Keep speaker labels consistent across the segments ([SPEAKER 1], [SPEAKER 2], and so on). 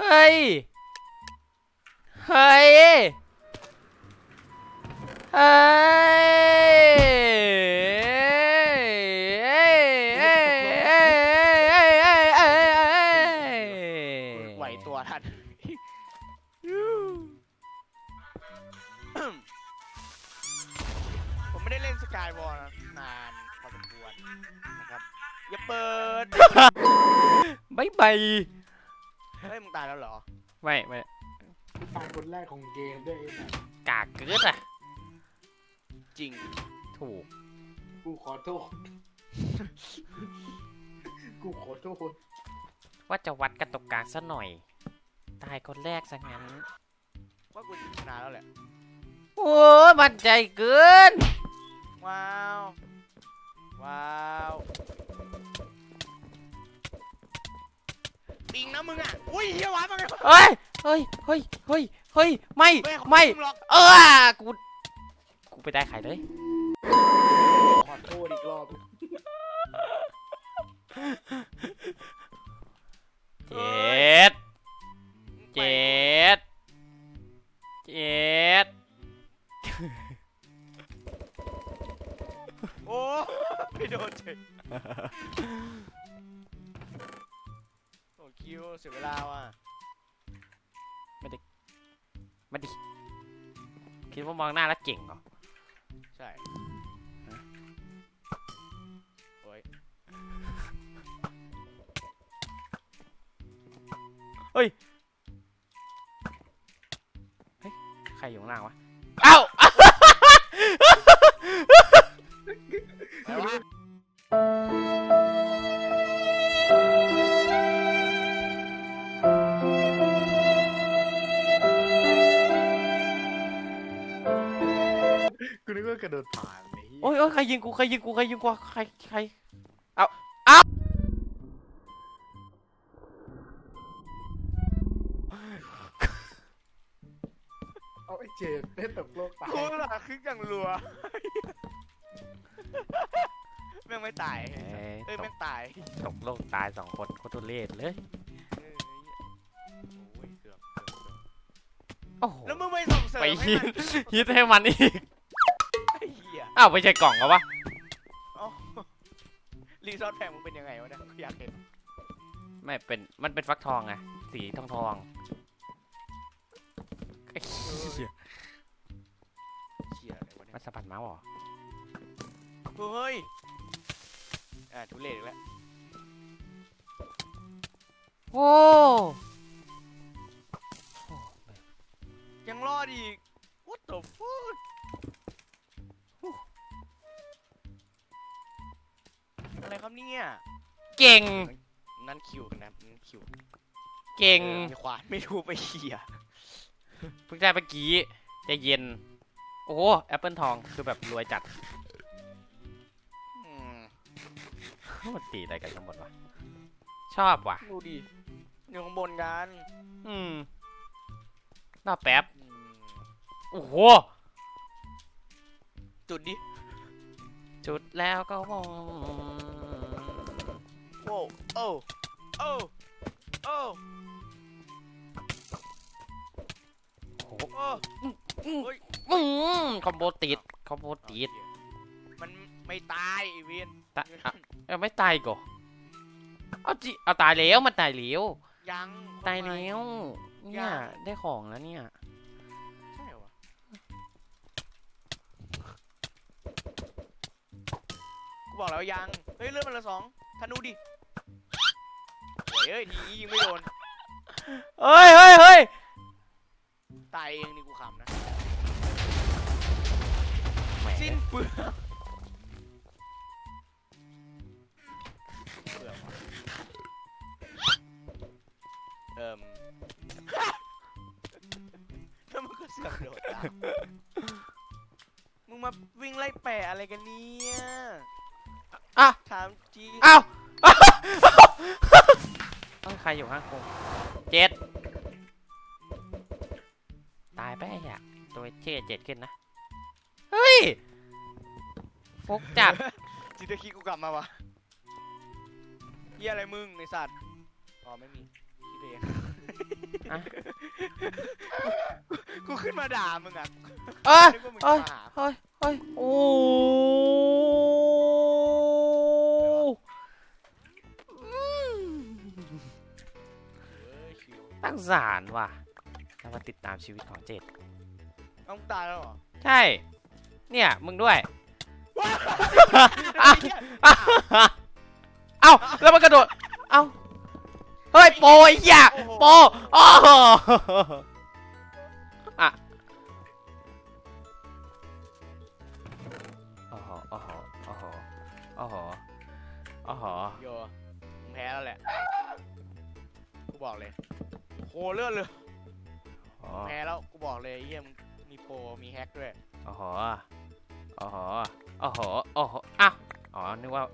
[SPEAKER 1] เฮ้ย เฮ้ย เฮ้ย
[SPEAKER 2] ไหวตัวทันผมไม่ได้เล่นสกายวอลนานพอสมควรนะครับ อย่าเปิด
[SPEAKER 1] บายบาย
[SPEAKER 2] เฮ้ยมึงตายแล้วเหรอ
[SPEAKER 1] ไม่ไม่
[SPEAKER 3] ตายคนแรกของเกมด้วยไอ้สัส
[SPEAKER 1] กากเกิดอะ
[SPEAKER 2] จริง
[SPEAKER 1] ถูก
[SPEAKER 3] กูขอโทษ กูขอโทษ
[SPEAKER 1] ว่าจะวัดกันตรงกลางซะหน่อย ตายคนแรกซะงั้น
[SPEAKER 2] ว่ากูชนะแล้วแหละ
[SPEAKER 1] โอ้ยมั่นใจเกิน
[SPEAKER 2] ว้าว ว้าว ปิงนะมึงอะ อุ้ยเฮียวะมาไงวะ
[SPEAKER 1] เฮ้ย เฮ้ย เฮ้ย เฮ้ย เฮ้ย ไม่
[SPEAKER 2] ไม่ของ
[SPEAKER 1] ไม่
[SPEAKER 2] งหรอก
[SPEAKER 1] เออ กู กูไปได้ไข่เลย
[SPEAKER 3] ขอโทษอีกรอบ
[SPEAKER 1] เจ็ด เจ็ด เจ็ด
[SPEAKER 2] โอ้ไม่โดนเฉยโอ้ คิวเสียเวลาว่ะ
[SPEAKER 1] มาดิคิดว่ามองหน้าแล้วเก่งเหรอ
[SPEAKER 2] ใช่โอ้ย
[SPEAKER 1] ใครอยู่ข้างล่างวะ เอ้า
[SPEAKER 2] อะไรวะ
[SPEAKER 3] กูนึกว่ากระโดดผ่านไอ้เหี้ย
[SPEAKER 1] โอ้ยโอ้ยใครยิงกู ใครยิงกู ใครยิงกู ใคร ใคร
[SPEAKER 3] เอาไอ้เจดได้ตกโลกตาย
[SPEAKER 2] กูหล่ะคึกอย่างรัวแม่งไม่ตาย
[SPEAKER 1] เอ้ย
[SPEAKER 2] เอ้ย
[SPEAKER 1] ต
[SPEAKER 2] แม่
[SPEAKER 1] ก
[SPEAKER 2] งตาย
[SPEAKER 1] ตกโลกตายสองคนโคตรทุเรศเลย
[SPEAKER 2] เออโอ้ยเกือบเกือบเกือบ
[SPEAKER 1] โอ้โห
[SPEAKER 2] แล้วมึงไม่ส่งเสริม
[SPEAKER 1] ไป
[SPEAKER 2] ให้
[SPEAKER 1] ฮิต
[SPEAKER 2] มัน
[SPEAKER 1] ฮิตให้มันอีก
[SPEAKER 2] ไอ้เหี้ย
[SPEAKER 1] อ้าวไม่ใช่กล่องเหรอวะ
[SPEAKER 2] เอ้ารีซอสแพงมึงเป็นยังไงวะเนี่ยอยากเห็น
[SPEAKER 1] ไม่เป็นมันเป็นฟักทองไงสีทองทองไอ้เหี้ย
[SPEAKER 2] เชี่ยอะไรวะเนี่ย
[SPEAKER 1] มันสะบัดเมาส์เหรอ
[SPEAKER 2] เฮ้ยอ่าทุเรศอีกแล้ว
[SPEAKER 1] โอ้
[SPEAKER 2] ยังรอดอีก what the fuck ครับเนี่ย
[SPEAKER 1] เก่ง
[SPEAKER 2] นั่นคิวนะนั่นคิว
[SPEAKER 1] เก่ง
[SPEAKER 2] ออมีขวานไม่รู้ไปเขี่ย
[SPEAKER 1] เพิ่งได้เมื่อกี้ใจะเย็น โอ้โหแอปเปิลทองคือแบบรวยจัด
[SPEAKER 2] อืม
[SPEAKER 1] มันตีอะไรกันทั้งหมดวะชอบว่ะ
[SPEAKER 2] ดูดิอยู่ข้างบนกัน
[SPEAKER 1] อืมรอแป๊บ
[SPEAKER 2] อืม
[SPEAKER 1] โอ้โห
[SPEAKER 2] จุดดิ
[SPEAKER 1] จุดแล้วก็มอง
[SPEAKER 2] โว้วโอ้โอ้โอ้
[SPEAKER 1] โอ้โห
[SPEAKER 2] โอ้
[SPEAKER 1] อืมคอมโบติดคอมโบติด
[SPEAKER 2] มันไม่ตายไอ้เวียน
[SPEAKER 1] ตะอะเอ้าไม่ตายก่อเอาจิเอาตายแล้วมันตายแล้ว
[SPEAKER 2] ยัง
[SPEAKER 1] ตายแล้วเนี่ย
[SPEAKER 2] ยัง
[SPEAKER 1] ได้ของแล้วเนี่ย
[SPEAKER 2] ใช่เหรอวะกูบอกแล้วยัง เฮ้ยเลือดมันละสองธนูดิโอ้ย เอ้ยทีนี้ยิงไม่โดน
[SPEAKER 1] เฮ้ยเฮ้ยเฮ้ย
[SPEAKER 2] ตายเองนี่กูขำนะ
[SPEAKER 1] แหม
[SPEAKER 2] สิ้นเปลืองเปลืองว่ะเอิ่ม แล้วมันก็เสือกโดดตามมึงมาวิ่งไล่แปะอะไรกันเนี่ย
[SPEAKER 1] อะ
[SPEAKER 2] ถามจริง
[SPEAKER 1] เอ้าเอ้าใค รอยู่ข้างกูเจ็ดตายไปไอ้อะตัวเชื่อเจ็ดขึ้นนะ เฮ้ยฟุกจัด
[SPEAKER 2] จิตคิดกูกลับมาวะเฮียอะไรมึงไอสัตว์อ๋อไม่มีคิดเอง
[SPEAKER 1] อะ
[SPEAKER 2] กูขึ้นมาด่ามึงอะ
[SPEAKER 1] เอ้ย
[SPEAKER 2] นึกว่ามึง
[SPEAKER 1] เอ้ย
[SPEAKER 2] จะมาหา
[SPEAKER 1] เฮ้ยเฮ้ยโอ้อื งสารว่ะเรามาติดตามชีวิตของเจด
[SPEAKER 2] เอามึงตายแล้วเหรอ
[SPEAKER 1] ใช่ เนี่ยมึงด้วย
[SPEAKER 2] ว้า
[SPEAKER 1] อะเอ้าแล้วมันกระโดด เอ้า เฮ้ยโปรไอ้เหี้ยโปรโอ้โหอะโอ้โหโอ้โหโอ้โหโอ้โหโอ้โห
[SPEAKER 2] โยมึงแพ้แล้วแหละ กูบอกเลย โหเลื่อนเลย
[SPEAKER 1] โอ้
[SPEAKER 2] แพ้แล้วกูบอกเลยไอ้เฮียมึงมีโปรมีแฮกด้วย
[SPEAKER 1] โอ้โหโอ้โหโอ้โหโอ้โหอ้าวอ๋อนึกว่า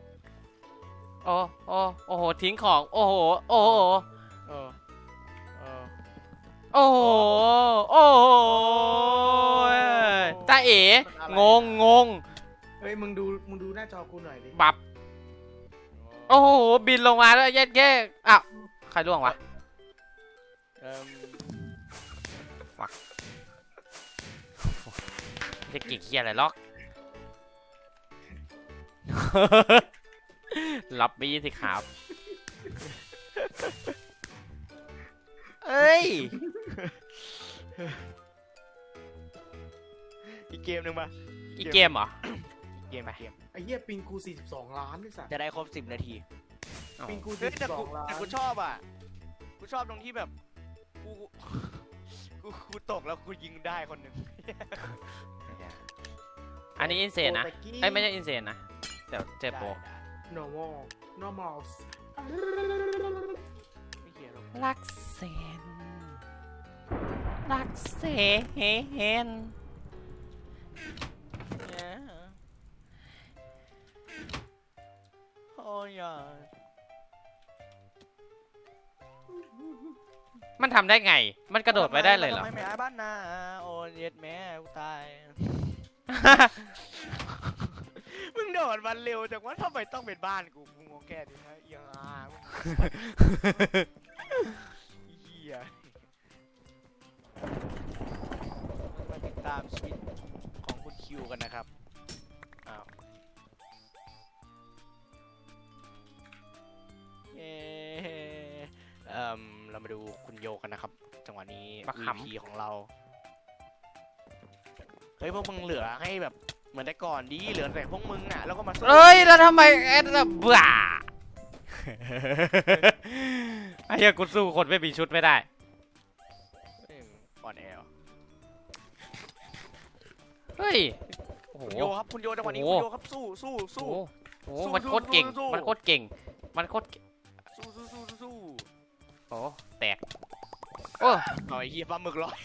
[SPEAKER 1] โอ้โอ้โอ้โหทิ้งของ โอ้โหโอ้โห
[SPEAKER 2] เออเออ
[SPEAKER 1] โอ้โหโอ้โหตาเอ๋
[SPEAKER 2] มันอะไร
[SPEAKER 1] งงงง
[SPEAKER 3] เฮ้ยมึงดูมึงดูหน้าจอกูหน่อยดิ
[SPEAKER 1] บับ โอ้โหบินลงมาแล้วเย็ดแย่อ้าวใครล่วงวะ
[SPEAKER 2] เอิ่ม
[SPEAKER 1] จะเก่งเฮียอะไรหรอก รับไปยี่สิครับ เอ้ย
[SPEAKER 2] อีกเกมหนึ่งปะ
[SPEAKER 1] อีกเกมเหรอ
[SPEAKER 2] อีกเกมเกม
[SPEAKER 3] ไอ้เหี้ยปิงกู 42 ล้านด้วยสัตว์
[SPEAKER 2] จะได้ครบสิบนาที
[SPEAKER 1] เอา
[SPEAKER 3] ปิงกู
[SPEAKER 2] เฮ้ยแต่กู
[SPEAKER 3] 42ล้าน
[SPEAKER 2] แต่กูชอบอะ กูชอบตรงที่แบบ กูกูกูตกแล้วกูยิงได้คนหนึ่ง
[SPEAKER 1] อันนี้อินเซนนะ
[SPEAKER 3] โปรตกี้
[SPEAKER 1] เอ้ยไม่ใช่อินเซนนะเดี๋ยวเจอโปร
[SPEAKER 2] ได้
[SPEAKER 3] normal normal
[SPEAKER 2] ไม่เกี่ยวหรอก
[SPEAKER 1] รักเซนรักเซน
[SPEAKER 2] เนี่ยโอ้ย
[SPEAKER 1] มันทำได้ไง มันกระโดดไปได้เลยเหรอ
[SPEAKER 2] ทำไมไม่ย้บ้านนาโอ้เย็ดแม่กูตาย มึงโดดมันเร็วจังว่าทำไมต้องเป็นบ้านกูกูงงแค่นี้นะเอียงอะมึงเฮียมาติดตามชีวิตของคุณคิวกันนะครับ เรามาดูคุณโยกันนะครับ จังหวะนี้
[SPEAKER 1] บักหำ
[SPEAKER 2] VP ของเรา เฮ้ยพวกมึงเหลือให้แบบเหมือนแต่ก่อนดีเหลือแต่พวกมึงอะแล้วก็มาสู้
[SPEAKER 1] เอ้ย แล้วทำไมแอดน่ะบ้าไอ้เหี้ยกูสู้คนไม่มีชุดไม่ได้
[SPEAKER 2] เอ้ยอ่อนแอว
[SPEAKER 1] เฮ้ย โอ้โห
[SPEAKER 2] คุณโยครับคุณโยจังหวะนี้
[SPEAKER 1] โอ้
[SPEAKER 2] คุณ
[SPEAKER 1] โห
[SPEAKER 2] โยครับสู้สู้
[SPEAKER 1] โอ้
[SPEAKER 2] สู้
[SPEAKER 1] โหโอ้โห
[SPEAKER 2] สู้
[SPEAKER 1] มันโคตรเก่ง
[SPEAKER 2] สู้สู้
[SPEAKER 1] มันโคตรเก่ง มันโคตรเก่ง อ้
[SPEAKER 2] เอาไอ้เหี้ยปลาหมึกลอย